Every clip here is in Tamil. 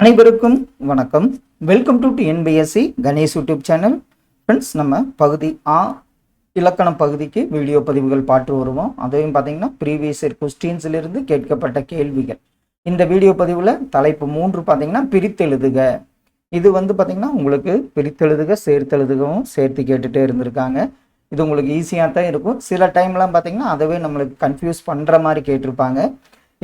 அனைவருக்கும் வணக்கம். Welcome to NPSC Ganesh YouTube channel friends நம்ம பகுதி ஆ இலக்கணம் பகுதிக்கு வீடியோ பதிவுகள் பார்த்து வருவோம். அதையும் பார்த்தீங்கன்னா ப்ரீவியஸ் இயர் கொஸ்டின்ஸிலிருந்து கேட்கப்பட்ட கேள்விகள். இந்த வீடியோ பதிவில் தலைப்பு மூன்று பார்த்தீங்கன்னா பிரித்தெழுதுக இது வந்து பார்த்தீங்கன்னா உங்களுக்கு பிரித்தெழுதுக சேர்த்தெழுதுகவும் சேர்த்து கேட்டுகிட்டே இருந்திருக்காங்க. இது உங்களுக்கு ஈஸியாக தான் இருக்கும். சில டைம்லாம் பார்த்தீங்கன்னா அதவே நம்மளுக்கு கன்ஃபியூஸ் பண்ணுற மாதிரி கேட்டிருப்பாங்க.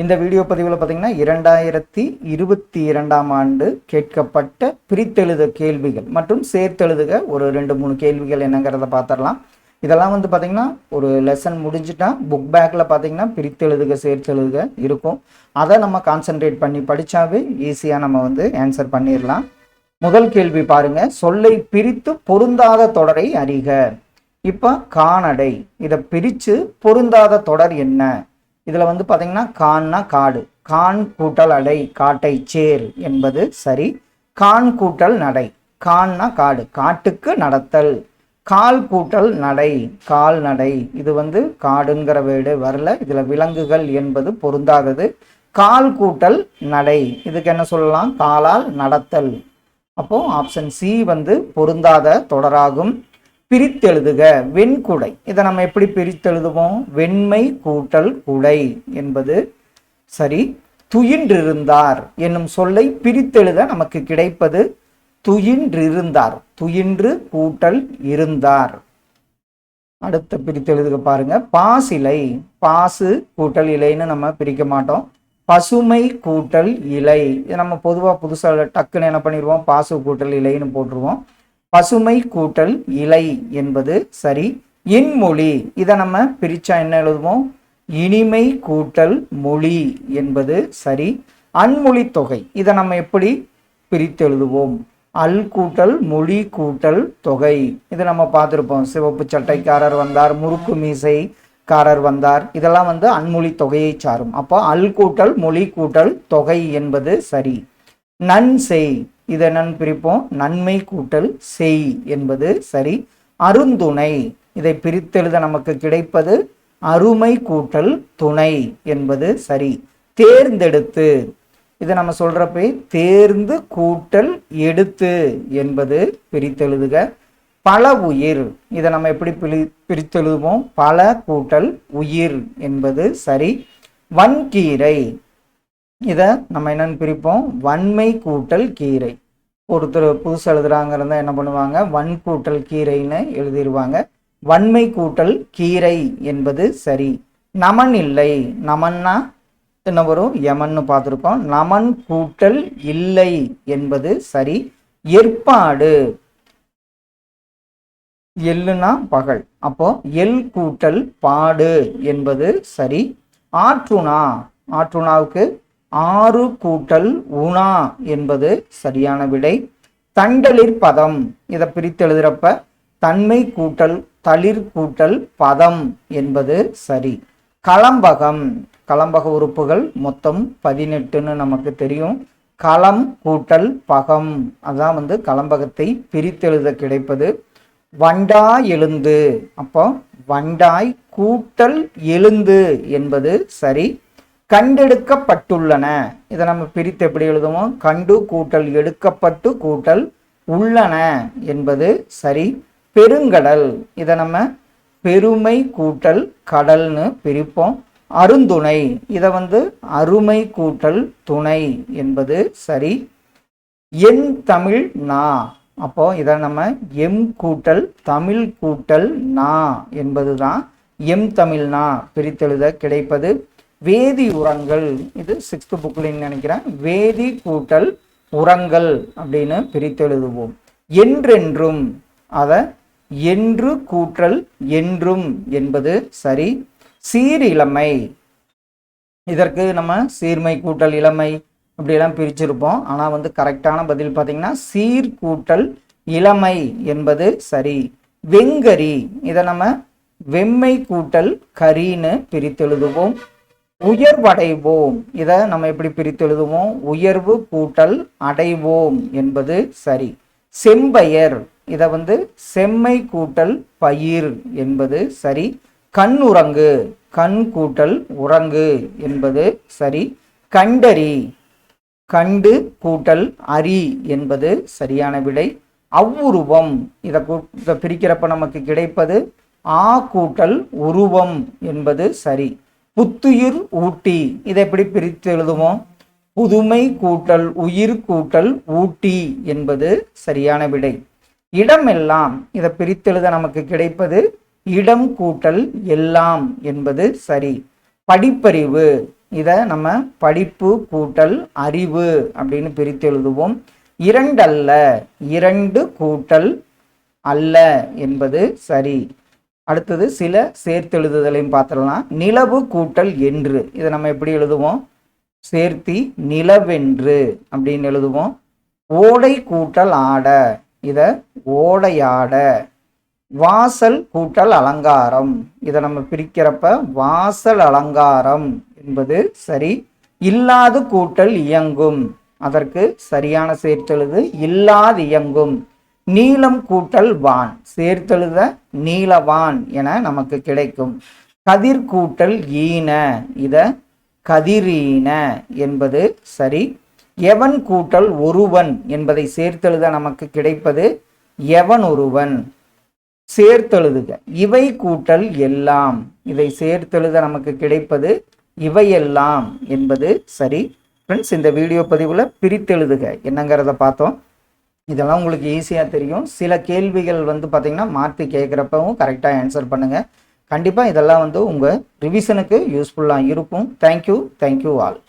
இந்த வீடியோ பதிவில் பார்த்தீங்கன்னா இரண்டாயிரத்தி இருபத்தி இரண்டாம் ஆண்டு கேட்கப்பட்ட பிரித்தெழுத கேள்விகள் மற்றும் சேர்த்தெழுதுக ஒரு ரெண்டு மூணு கேள்விகள் என்னங்கிறத பார்த்துடலாம் இதெல்லாம் வந்து பார்த்தீங்கன்னா ஒரு லெசன் முடிஞ்சுட்டா புக் பேக்கில் பார்த்தீங்கன்னா பிரித்தெழுதுக சேர்த்தெழுதுக இருக்கும். அதை நம்ம கான்சென்ட்ரேட் பண்ணி படித்தாவே ஈஸியாக நம்ம வந்து ஆன்சர் பண்ணிடலாம் முதல் கேள்வி பாருங்கள் சொல்லை பிரித்து பொருந்தாத தொடரை அறிக. இப்போ காணடை இதை பிரித்து பொருந்தாத தொடர் என்ன? இதில் வந்து பார்த்தீங்கன்னா கான்னா காடு. கான் கூட்டல் அடை காட்டை சேர் என்பது சரி. கான் கூட்டல் நடை. கான்னா காடு. காட்டுக்கு நடத்தல். கால் கூட்டல் நடை கால் நடை. இது வந்து காடுங்கிற வேடு வரல. இதில் விலங்குகள் என்பது பொருந்தாதது. கால் கூட்டல் நடை. இதுக்கு என்ன சொல்லலாம்? காலால் நடத்தல். அப்போ ஆப்ஷன் சி வந்து பொருந்தாத தொடராகும். பிரித்தெழுதுக வெண்குடை. இதை நம்ம எப்படி பிரித்தெழுதுவோம்? வெண்மை கூட்டல் குடை என்பது சரி துயின்றிருந்தார் என்னும் சொல்லை பிரித்தெழுத நமக்கு கிடைப்பது துயின்றிருந்தார். துயின்று கூட்டல் இருந்தார். அடுத்த பிரித்தெழுதுக பாருங்க. பாசிலை பாசு கூட்டல் இலைன்னு நம்ம பிரிக்க மாட்டோம். பசுமை கூட்டல் இலை. இது நம்ம பொதுவாக புதுசாக டக்குன்னு என்ன பண்ணிடுவோம் பாசு கூட்டல் இலைன்னு போட்டுருவோம். பசுமை கூட்டல் இலை என்பது சரி. இன்மொழி இதை நம்ம பிரிச்சா என்ன எழுதுவோம்? இனிமை கூட்டல் மொழி என்பது சரி. அன்மொழி தொகை இதை நம்ம எப்படி பிரித்து எழுதுவோம்? அல் கூட்டல் மொழி கூட்டல் தொகை. இது நம்ம பார்த்துருப்போம். சிவப்பு சட்டைக்காரர் வந்தார் முறுக்கு மீசை காரர் வந்தார். இதெல்லாம் வந்து அன்மொழி தொகையை சாரும். அப்போ அல் கூட்டல் மொழி கூட்டல் தொகை என்பது சரி. நன் செய் இதை நன் பிரிப்போம். நன்மை கூட்டல் செய் என்பது சரி. அருந்துணை இதை பிரித்தெழுத நமக்கு கிடைப்பது அருமை கூட்டல் துணை என்பது சரி. தேர்ந்தெடுத்து இதை நம்ம சொல்கிறப்ப தேர்ந்து கூட்டல் எடுத்து என்பது பிரித்தெழுதுக. பல உயிர் இதை நம்ம எப்படி பிரி பிரித்தெழுதுவோம்? பல கூட்டல் உயிர் என்பது சரி. வன்கீரை இதை நம்ம என்னன்னு பிரிப்போம். வன்மை கூட்டல் கீரை. ஒருத்தர் புதுசு எழுதுறாங்கிறத என்ன பண்ணுவாங்க? வன் கூட்டல் கீரைன்னு எழுதிடுவாங்க வன்மை கூட்டல் கீரை என்பது சரி. நமன் இல்லை. நமன்னா என்ன வரும்? யமன்னு பார்த்துருக்கோம். நமன் கூட்டல் இல்லை என்பது சரி. ஏற்பாடு. எள்ளுனா பகல். அப்போ எல் கூட்டல் பாடு என்பது சரி. ஆற்றுணா. ஆற்றுணாவுக்கு ஆறு கூட்டல் உணா என்பது சரியான விடை. தண்டலிர் பதம். இதை பிரித்து எழுதுறப்ப தன்மை கூட்டல் தளிர் கூட்டல் பதம் என்பது சரி. களம்பகம் களம்பக உறுப்புகள் மொத்தம் பதினெட்டுன்னு நமக்கு தெரியும். களம் கூட்டல் பகம். அதான் வந்து களம்பகத்தை பிரித்தெழுத கிடைப்பது. வண்டா எழுந்து. அப்போ வண்டாய் கூட்டல் எழுந்து என்பது சரி. கண்டெடுக்கப்பட்டுள்ளன. இதை நம்ம பிரித்து எப்படி எழுதுவோம்? கண்டு கூட்டல் எடுக்கப்பட்டு கூட்டல் உள்ளன என்பது சரி. பெருங்கடல். இதை நம்ம பெருமை கூட்டல் கடல்னு பிரிப்போம். அருந்துணை. இதை வந்து அருமை கூட்டல் துணை என்பது சரி. என் தமிழ் நா. அப்போ இதை நம்ம எம் கூட்டல் தமிழ் கூட்டல் நா என்பது தான் எம் தமிழ் நா. பிரித்தெழுத கிடைப்பது வேதி உரங்கள். இது சிக்ஸ்த் புக்லின்னு நினைக்கிறேன். வேதி கூட்டல் உரங்கள் அப்படின்னு பிரித்தெழுதுவோம் என்றென்றும் அதை என்று கூற்றல் என்றும் என்பது சரி. சீரிழமை. இதற்கு நம்ம சீர்மை கூட்டல் இளமை இப்படியெல்லாம் பிரிச்சிருப்போம். ஆனால் வந்து கரெக்டான பதில் பார்த்தீங்கன்னா சீர் கூட்டல் இளமை என்பது சரி. வெங்கரி. இதை நம்ம வெம்மை கூட்டல் கரின்னு பிரித்தெழுதுவோம் உயர்வடைவோம். இதை நம்ம எப்படி பிரித்தெழுதுவோம் உயர்வு கூட்டல் அடைவோம் என்பது சரி. செம்பயர் இதை வந்து செம்மை கூட்டல் பயிர் என்பது சரி. கண் உறங்கு கண் கூட்டல் உறங்கு என்பது சரி. கண்டறி கண்டு கூட்டல் அரி என்பது சரியான விடை. அவ்வுருவம் இதை கூ- இதை பிரிக்கிறப்ப நமக்கு கிடைப்பது ஆ கூட்டல் உருவம் என்பது சரி. புத்துயிர் ஊட்டி. இதை எப்படி பிரித்து எழுதுவோம்? புதுமை கூட்டல் உயிர் கூட்டல் ஊட்டி என்பது சரியான விடை. இடமெல்லாம் இதை பிரித்தெழுத நமக்கு கிடைப்பது இடம் கூட்டல் எல்லாம் என்பது சரி. படிப்பறிவு இதை நம்ம படிப்பு கூட்டல் அறிவு அப்படின்னு பிரித்து எழுதுவோம். இரண்டல்ல இரண்டு கூட்டல் அல்ல என்பது சரி. அடுத்தது சில சேர்த்தெழுதுதலையும் பார்த்துடலாம் நிலவு கூட்டல் என்று. இதை நம்ம எப்படி எழுதுவோம்? சேர்த்தி நிலவென்று அப்படின்னு எழுதுவோம். ஓடை கூட்டல் ஆட. இதை ஓடையாட. வாசல் கூட்டல் அலங்காரம். இதை நம்ம பிரிக்கிறப்ப வாசல் அலங்காரம் என்பது சரி இல்லாது கூட்டல் இயங்கும். அதற்கு சரியான சேர்த்தெழுது இல்லாது இயங்கும். நீளம் கூட்டல் வான். சேர்த்தெழுத நீலவான் என நமக்கு கிடைக்கும். கதிர் கூட்டல் ஈன. இத கதிரீன என்பது சரி. எவன் கூட்டல் ஒருவன் என்பதை சேர்த்தெழுத நமக்கு கிடைப்பது எவன் ஒருவன்? சேர்த்தெழுதுக. இவை கூட்டல் எல்லாம். இதை சேர்த்தெழுத நமக்கு கிடைப்பது இவையெல்லாம் என்பது சரி. ஃப்ரெண்ட்ஸ் இந்த வீடியோ பதிவில் பிரித்தெழுதுக. என்னங்கிறத பார்த்தோம். இதெல்லாம் உங்களுக்கு ஈஸியாக தெரியும். சில கேள்விகள் வந்து பார்த்தீங்கன்னா மாற்றி கேட்குறப்பவும் கரெக்டாக ஆன்சர் பண்ணுங்கள் கண்டிப்பாக இதெல்லாம் வந்து உங்கள் ரிவிஷனுக்கு யூஸ்ஃபுல்லாக இருக்கும். Thank you thank you all